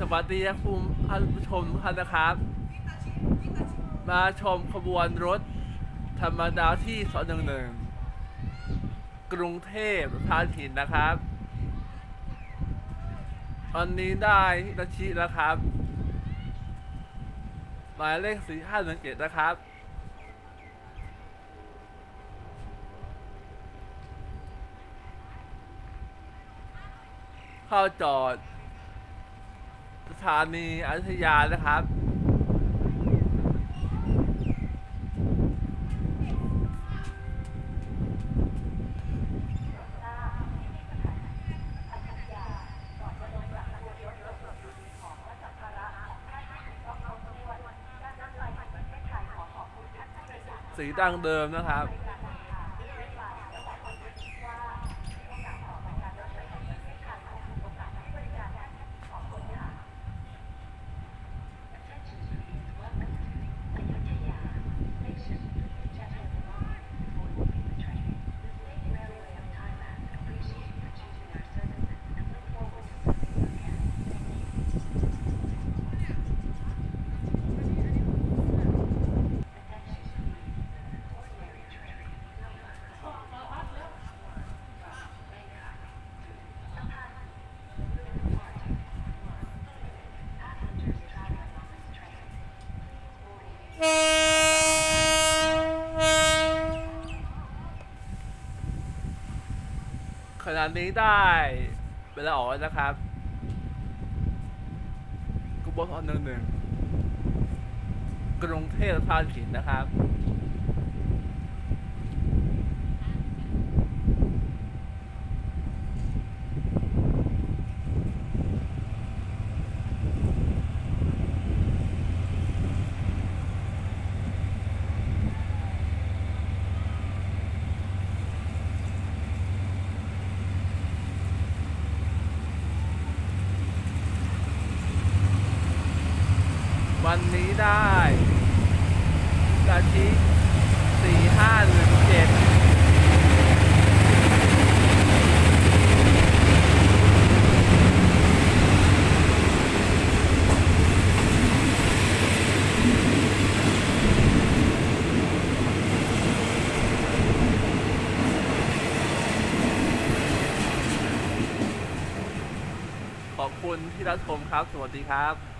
สวัสดีครับคุณผู้ชมท่านนะครับ มาชมขบวนรถธรรมดาที่สองหนึ่งหนึ่งกรุงเทพพานหินนะครับตอนนี้ได้นาชิแล้วครับ หมายเลขสี่ห้าหนึ่งเจ็ดนะครับเข้าจอด สถานีอยุธยานะครับ สีดังเดิมนะครับ ขนาดนี้ได้เวลาออกแล้วนะครับกบพหนึ่งหนึ่งกรุงเทพพานหินนะครับ วันนี้ได้กะทิสี่ห้าหนึ่งเจ็ดขอบคุณที่รับชมครับ สวัสดีครับ